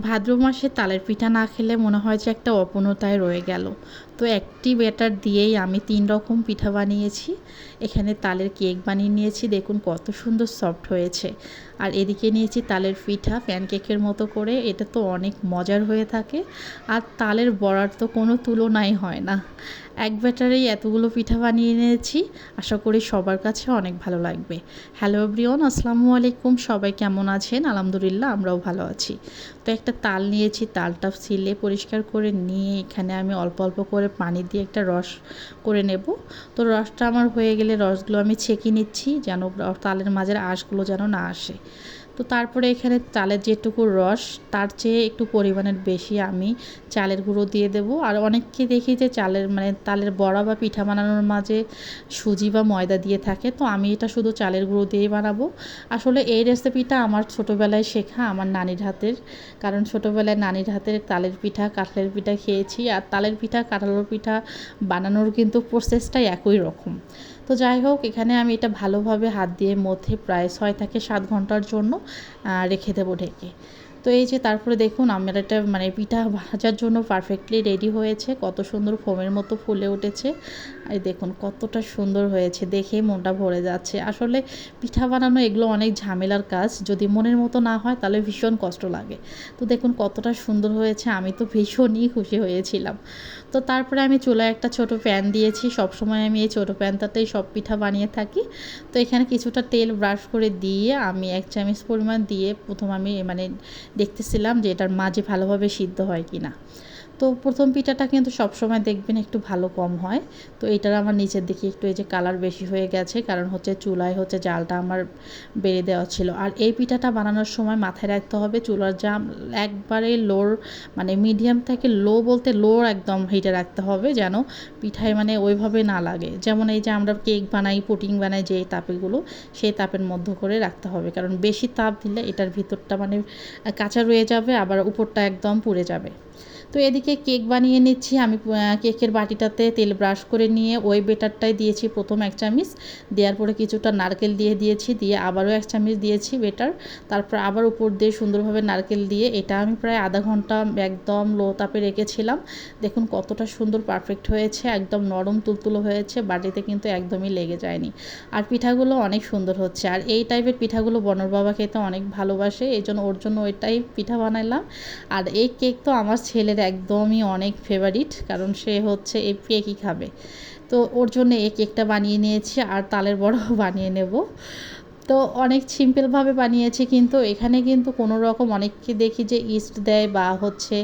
ভাদ্র মাসে তালের পিঠা না খেলে মনে হয় যে একটা অপূর্ণতায় রয়ে গেল। তো একটি ব্যাটার দিয়েই আমি তিন রকম পিঠা বানিয়েছি। এখানে তালের কেক বানিয়ে নিয়েছি। দেখুন কত সুন্দর সফট হয়েছে। আর এদিকে নিয়েছি তালের পিঠা প্যানকেকের মতো করে। এটা তো অনেক মজার হয়ে থাকে। আর তালের বড়ার তো কোনো তুলনাই হয় না। এক ব্যাটারেই এতগুলো পিঠা বানিয়ে নিয়েছি। আশা করি সবার কাছে অনেক ভালো লাগবে। হ্যালো ব্রিয়ন আসসালামু আলাইকুম। সবাই কেমন আছেন? আলহামদুলিল্লাহ, আমরাও ভালো আছি। তো একটা তাল নিয়েছি, তালটা ছিলে পরিষ্কার করে নিয়ে এখানে আমি অল্প অল্প করে পানি দিয়ে একটা রস করে নেব। তো রসটা আমার হয়ে গেলে রসগুলো আমি ছেঁকে নিচ্ছি যেন তালের মাঝের আঁশগুলো যেন না আসে। তো তারপরে এখানে চালের যেটুকু রস, তার চেয়ে একটু পরিমাণের বেশি আমি চালের গুঁড়ো দিয়ে দেব। আর অনেককে দেখি যে চালের মানে তালের বড়া বা পিঠা বানানোর মাঝে সুজি বা ময়দা দিয়ে থাকে। তো আমি এটা শুধু চালের গুঁড়ো দিয়েই বানাবো। আসলে এই রেসিপিটা আমার ছোটোবেলায় শেখা আমার নানির হাতের কারণ ছোটোবেলায় নানির হাতের তালের পিঠা, কাঁঠালের পিঠা খেয়েছি আর তালের পিঠা, কাঁঠালের পিঠা বানানোর কিন্তু প্রসেসটাই একই রকম। তো যাই হোক, এখানে আমি এটা ভালোভাবে হাত দিয়ে মধ্যে প্রায় ছয় থেকে সাত ঘণ্টার জন্য রেখে দেবো ঢেকে। তো এই যে তারপরে দেখুন, আমার এটা মানে পিঠা ভাজার জন্য পারফেক্টলি রেডি হয়েছে। কত সুন্দর ফোমের মতো ফুলে উঠেছে। আর দেখুন, কতটা সুন্দর হয়েছে। দেখে মনটা ভরে যাচ্ছে। আসলে পিঠা বানানো এগুলো অনেক ঝামেলার কাজ। যদি মনের মতো না হয়, তাহলে ভীষণ কষ্ট লাগে। তো দেখুন, কতটা সুন্দর হয়েছে। আমি তো ভীষণই খুশি হয়েছিলাম। তো তারপরে আমি চুলায় একটা ছোট প্যান দিয়েছি। সবসময় আমি এই ছোটো প্যানটাতেই সব পিঠা বানিয়ে থাকি। তো এখানে কিছুটা তেল ব্রাশ করে দিয়ে, আমি এক চামচ পরিমাণ দিয়ে প্রথম আমি মানে দেখতেছিলাম যে এটার মাঝে ভালোভাবে সিদ্ধ হয় কি না তো প্রথম পিঠাটা কিন্তু সবসময় দেখবেন একটু ভালো কম হয়। তো এটার আমার নিচের দিকে একটু এই যে কালার বেশি হয়ে গেছে, কারণ হচ্ছে চুলায় হচ্ছে জালটা আমার বেড়ে দেওয়া ছিল। আর এই পিঠাটা বানানোর সময় মাথায় রাখতে হবে, চুলার জাম একবারে লোর মানে মিডিয়াম থেকে লো বলতে লোর একদম হিটে রাখতে হবে যেন পিঠায় মানে ওইভাবে না লাগে। যেমন এই যে আমরা কেক বানাই পুটিং বানাই, যে তাপেগুলো, সেই তাপের মধ্যে করে রাখতে হবে। কারণ বেশি তাপ দিলে এটার ভিতরটা মানে কাঁচা রয়ে যাবে, আবার উপরটা একদম পুড়ে যাবে। তো এদিকে কেক বানিয়ে নিচ্ছি। আমি কেকের বাটিটাতে তেল ব্রাশ করে নিয়ে ওই বেটারটাই দিয়েছি প্রথম এক চামিচ। দেওয়ার পরে কিছুটা নারকেল দিয়ে দিয়েছি, দিয়ে আবারও এক চামিচ দিয়েছি বেটার। তারপর আবার উপর দিয়ে সুন্দরভাবে নারকেল দিয়ে এটা আমি প্রায় আধা ঘণ্টা একদম লো তাপে রেখেছিলাম। দেখুন কতটা সুন্দর পারফেক্ট হয়েছে, একদম নরম তুলতুলো হয়েছে, বাটিতে কিন্তু একদমই লেগে যায়নি। আর পিঠাগুলো অনেক সুন্দর হচ্ছে। আর এই টাইপের পিঠাগুলো বনর বাবা খেতে অনেক ভালোবাসে এই জন্য ওর জন্য ওইটাই পিঠা বানাইলাম আর এই কেক তো আমার ছেলের একদমই অনেক ফেভারিট কারণ সে হচ্ছে এই কেকই খাবে। তো ওর জন্য এই কেকটা বানিয়ে নিয়েছি, আর তালের বড়াও বানিয়ে নেব। তো অনেক সিম্পলভাবে বানিয়েছি, কিন্তু এখানে কিন্তু কোনো রকম অনেককে দেখি যে ইস্ট দেয় বা হচ্ছে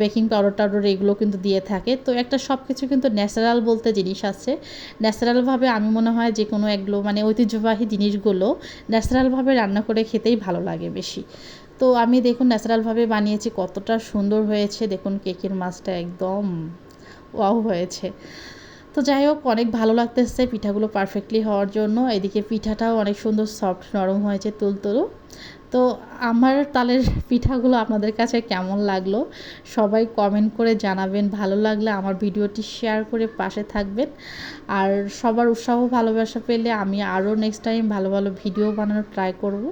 বেকিং পাউডার টাউডার এগুলো কিন্তু দিয়ে থাকে। তো একটা সব কিছু কিন্তু ন্যাচারাল বলতে জিনিস আছে। ন্যাচারালভাবে আমি মনে হয় যে কোনো এগুলো মানে ঐতিহ্যবাহী জিনিসগুলো ন্যাচারালভাবে রান্না করে খেতেই ভালো লাগে বেশি। তো আমি দেখুন ন্যাচারালভাবে বানিয়েছি, কতটা সুন্দর হয়েছে। দেখুন কেকের মাছটা একদম ওয়াও হয়েছে। তো যাই হোক, অনেক ভালো লাগতেছে পিঠাগুলো পারফেক্টলি হওয়ার জন্য। এদিকে পিঠাটাও অনেক সুন্দর সফট নরম হয়েছে, তুলতুলো। তো আমার তালের পিঠাগুলো আপনাদের কাছে কেমন লাগল? সবাই কমেন্ট করে জানাবেন। ভালো লাগলে আমার ভিডিওটি শেয়ার করে পাশে থাকবেন। আর সবার উৎসাহ ভালোবাসা পেলে আমি আরও নেক্সট টাইম ভালো ভালো ভিডিও বানানোর ট্রাই করব।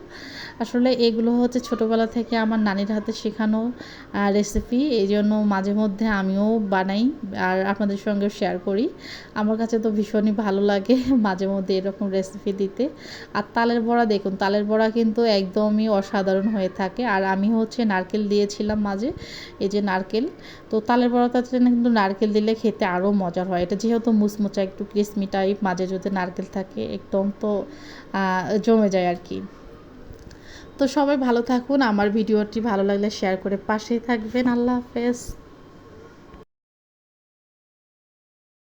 আসলে এগুলো হচ্ছে ছোটোবেলা থেকে আমার নানির হাতে শেখানো রেসিপি এই জন্য মাঝে মধ্যে আমিও বানাই আর আপনাদের সঙ্গে শেয়ার করি। আমার কাছে তো ভীষণই ভালো লাগে মাঝে মধ্যে এরকম রেসিপি দিতে। আর তালের বড়া দেখুন, তালের বড়া কিন্তু একদমই অসাধারণ হয়ে থাকে। আর আমি হচ্ছে নারকেল দিয়েছিলাম মাঝে, এই যে নারকেল। তো তালের বড়াটাতে কিন্তু নারকেল দিলে খেতে আরও মজার হয়। এটা যেহেতু মুচমুচা একটু ক্রিসমি টাইপ, মাঝে যদি নারকেল থাকে, একদম তো জমে যায় আর কি। তো সবাই ভালো থাকুন। আমার ভিডিওটি ভালো লাগলে শেয়ার করে পাশেই থাকবেন। আল্লাহ হাফেজ।